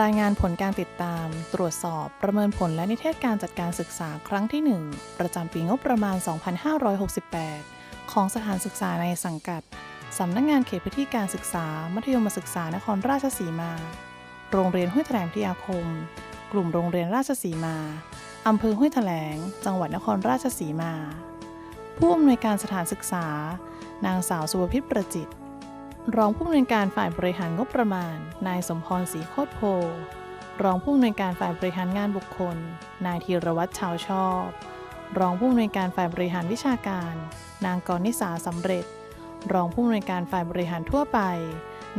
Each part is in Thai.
รายงานผลการติดตาม ตรวจสอบประเมินผลและนิเทศการจัดการศึกษาครั้งที่ 1 ประจำปีงบประมาณ 2568 ของสถานศึกษาในสังกัด สำนักงงานเขตพื้นที่การศึกษา มัธยมศึกษานครราชสีมา โรงเรียนห้วยแถลงพิทยาคม กลุ่มโรงเรียนราชสีมา อำเภอห้วยแถลง จังหวัดนครราชสีมา ผู้อำนวยการสถานศึกษา นางสาวสุวพิษประจิต รองผู้อำนวยการฝ่ายบริหารงบประมาณ นายสมพรศรีโคตรโพ รองผู้อำนวยการฝ่ายบริหารงานบุคคล นายธีรวัตรชาวชอบ รองผู้อำนวยการฝ่ายบริหารวิชาการ นางกรนิสาสำเร็จ รองผู้อำนวยการฝ่ายบริหารทั่วไป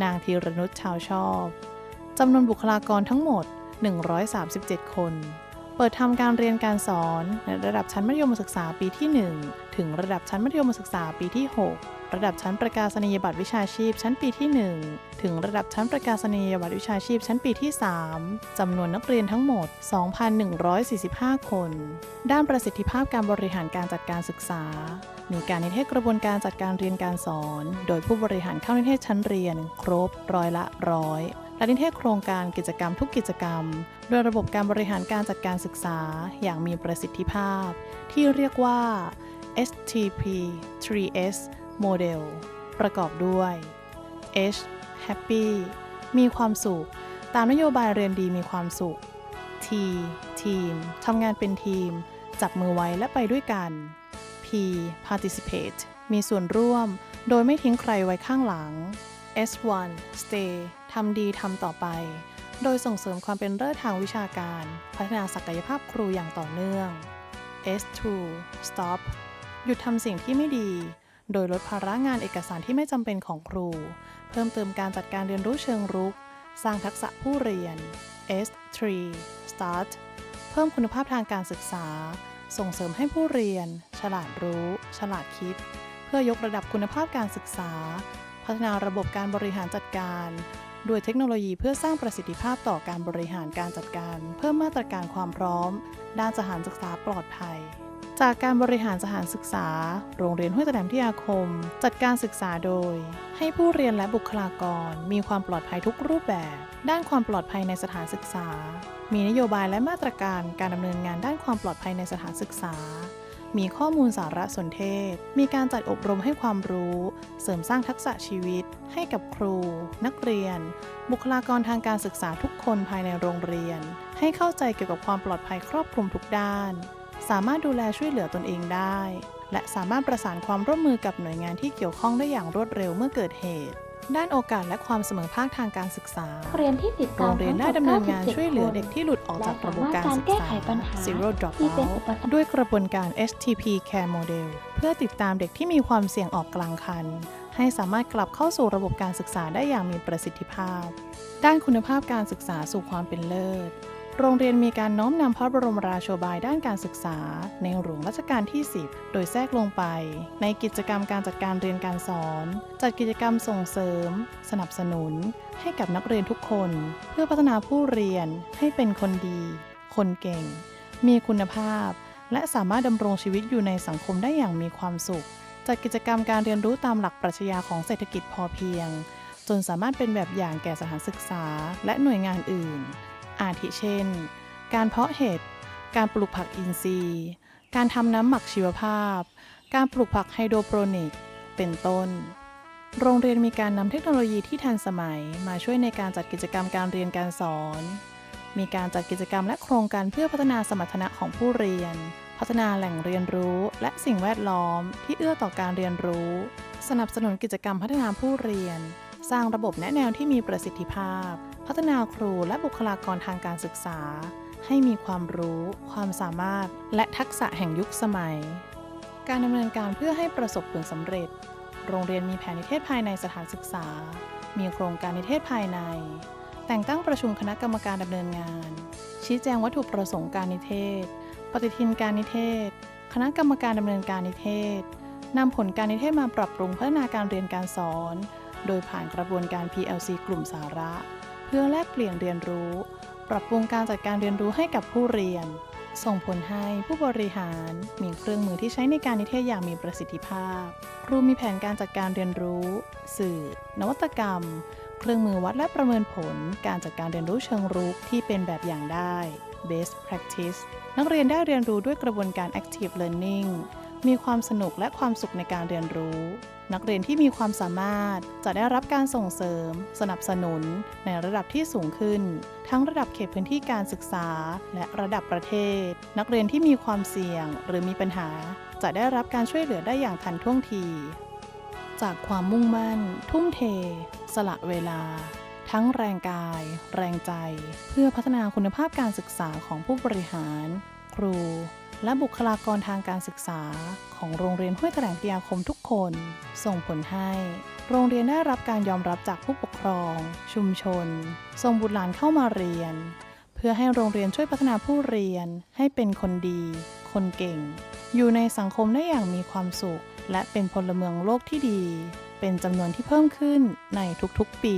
นางธีรนุชชาวชอบจำนวนบุคลากรทั้งหมด 137 คน เปิดทำการเรียนการสอนในระดับชั้นมัธยมศึกษาปีที่ 1 ถึงระดับชั้นมัธยมศึกษาปีที่ 6 ระดับชั้นประกาศนียบัตรวิชาชีพชั้นปีที่ 1 ถึงระดับชั้นประกาศนียบัตรวิชาชีพชั้นปีที่ 3จำนวนนักเรียนทั้งหมด 2,145 คน ด้านประสิทธิภาพการบริหารการจัดการศึกษา มีการนิเทศกระบวนการจัดการเรียนการสอน โดยผู้บริหารเข้านิเทศชั้นเรียน ครบร้อยละร้อย และนิเทศโครงการกิจกรรมทุกกิจกรรม โดยระบบการบริหารการจัดการศึกษาอย่างมีประสิทธิภาพ ที่เรียกว่า STP 3S Model ประกอบด้วย H Happy มีความสุข ตามนโยบายเรียนดีมีความสุข T Team ทำงานเป็นทีม จับมือไว้และไปด้วยกัน P Participate มีส่วนร่วม โดยไม่ทิ้งใครไว้ข้างหลัง S1 Stay ทำดีทำต่อไป โดยส่งเสริมความเป็นเลิศทางวิชาการ พัฒนาศักยภาพครูอย่างต่อเนื่อง S2 Stop หยุดทำสิ่งที่ไม่ดี โดยลดภาระงานเอกสารที่ไม่จำเป็นของครู เพิ่มเติมการจัดการเรียนรู้เชิงรุก สร้างทักษะผู้เรียน S3 Start เพิ่มคุณภาพทางการศึกษา ส่งเสริมให้ผู้เรียน ฉลาดรู้ ฉลาดคิด เพื่อยกระดับคุณภาพการศึกษา พัฒนาระบบการบริหารจัดการด้วยเทคโนโลยีเพื่อสร้างประสิทธิภาพต่อการบริหารการจัดการ เพิ่มมาตรการความพร้อม ด้านสถานศึกษาปลอดภัย จากการบริหารสถานศึกษา โรงเรียนห้วยแถลงพิทยาคม จัดการศึกษาโดย ให้ผู้เรียนและบุคลากร มีความปลอดภัยทุกรูปแบบ ด้านความปลอดภัยในสถานศึกษา มีนโยบายและมาตรการการดำเนินงานด้านความปลอดภัยในสถานศึกษา มีข้อมูลสารสนเทศ มีการจัดอบรมให้ความรู้ เสริมสร้างทักษะชีวิต ให้กับครู นักเรียน บุคลากรทางการศึกษาทุกคนภายในโรงเรียน ให้เข้าใจเกี่ยวกับความปลอดภัยครอบคลุมทุกด้าน สามารถดูแลช่วยเหลือตนเองได้ และสามารถประสานความร่วมมือกับหน่วยงานที่เกี่ยวข้องได้อย่างรวดเร็วเมื่อเกิดเหตุ ด้านโอกาสและความเสมอภาคทางการศึกษา เรียนที่ติดโรตามงเรียนได้ดำเนินงานช่วยเหลือเด็กที่หลุดออกจากระบบการศึกษา Zero ที่เป็น Dropout อุปสรรคด้วยกระบวนการ STP Care Model เพื่อติดตามเด็กที่มีความเสี่ยงออกกลางคัน ให้สามารถกลับเข้าสู่ระบบการศึกษาได้อย่างมีประสิทธิภาพ ด้านคุณภาพการศึกษาสู่ความเป็นเลิศ โรงเรียนมีการน้อมนำพระบรมราโชบายด้านการศึกษา ในหลวงรัชกาลที่ 10 โดยแทรกลงไป ในกิจกรรมการจัดการเรียนการสอน จัดกิจกรรมส่งเสริม สนับสนุน ให้กับนักเรียนทุกคน เพื่อพัฒนาผู้เรียนให้เป็นคนดี คนเก่ง มีคุณภาพ และสามารถดำรงชีวิตอยู่ในสังคมได้อย่างมีความสุข จัดกิจกรรมการเรียนรู้ตามหลักปรัชญาของเศรษฐกิจพอเพียง จนสามารถเป็นแบบอย่างแก่สถานศึกษา และหน่วยงานอื่น อาทิเช่น การเพาะเห็ด การปลูกผักอินทรีย์ การทำน้ำหมักชีวภาพ การปลูกผักไฮโดรโปรนิก เป็นต้น โรงเรียนมีการนำเทคโนโลยีที่ทันสมัยมาช่วยในการจัดกิจกรรมการเรียนการสอน มีการจัดกิจกรรมและโครงการเพื่อพัฒนาสมรรถนะของผู้เรียน พัฒนาแหล่งเรียนรู้และสิ่งแวดล้อมที่เอื้อต่อการเรียนรู้ สนับสนุนกิจกรรมพัฒนาผู้เรียน สร้างระบบแนะแนวที่มีประสิทธิภาพ พัฒนาครูและบุคลากรทางการศึกษา ให้มีความรู้ ความสามารถ และทักษะแห่งยุคสมัย การดำเนินการเพื่อให้ประสบผลสำเร็จ โรงเรียนมีแผนนิเทศภายในสถานศึกษา มีโครงการนิเทศภายใน แต่งตั้งประชุมคณะกรรมการดำเนินงาน ชี้แจงวัตถุประสงค์การนิเทศ ปฏิทินการนิเทศ คณะกรรมการดำเนินการนิเทศนำผลการนิเทศมาปรับปรุงพัฒนาการเรียนการสอน โดยผ่านกระบวนการ PLC กลุ่มสาระ พื่อแลกเปลี่ยนเรียนรู้ ปรับปรุงการจัดการเรียนรู้ให้กับผู้เรียน ส่งผลให้ผู้บริหารมีเครื่องมือที่ใช้ในการนิเทศอย่างมีประสิทธิภาพ ครูมีแผนการจัดการเรียนรู้ สื่อ นวัตกรรม เครื่องมือวัดและประเมินผล การจัดการเรียนรู้เชิงรุกที่เป็นแบบอย่างได้ best practice นักเรียนได้เรียนรู้ด้วยกระบวนการ active learning มีความสนุกและความสุขในการเรียนรู้ นักเรียนที่มีความสามารถจะได้รับการส่งเสริม สนับสนุนในระดับที่สูงขึ้น ทั้งระดับเขตพื้นที่การศึกษา และระดับประเทศ นักเรียนที่มีความเสี่ยงหรือมีปัญหา จะได้รับการช่วยเหลือได้อย่างทันท่วงที จากความมุ่งมั่น ทุ่มเท สละเวลา ทั้งแรงกาย แรงใจ เพื่อพัฒนาคุณภาพการศึกษาของผู้บริหาร ครู และบุคลากรทางการศึกษา ของโรงเรียนห้วยแถลงพิยาคมทุกคน ส่งผลให้ โรงเรียนได้รับการยอมรับจากผู้ปกครอง ชุมชน ส่งบุตรหลานเข้ามาเรียน เพื่อให้โรงเรียนช่วยพัฒนาผู้เรียน ให้เป็นคนดี คนเก่ง อยู่ในสังคมได้อย่างมีความสุข และเป็นพลเมืองโลกที่ดี เป็นจำนวนที่เพิ่มขึ้นในทุกๆปี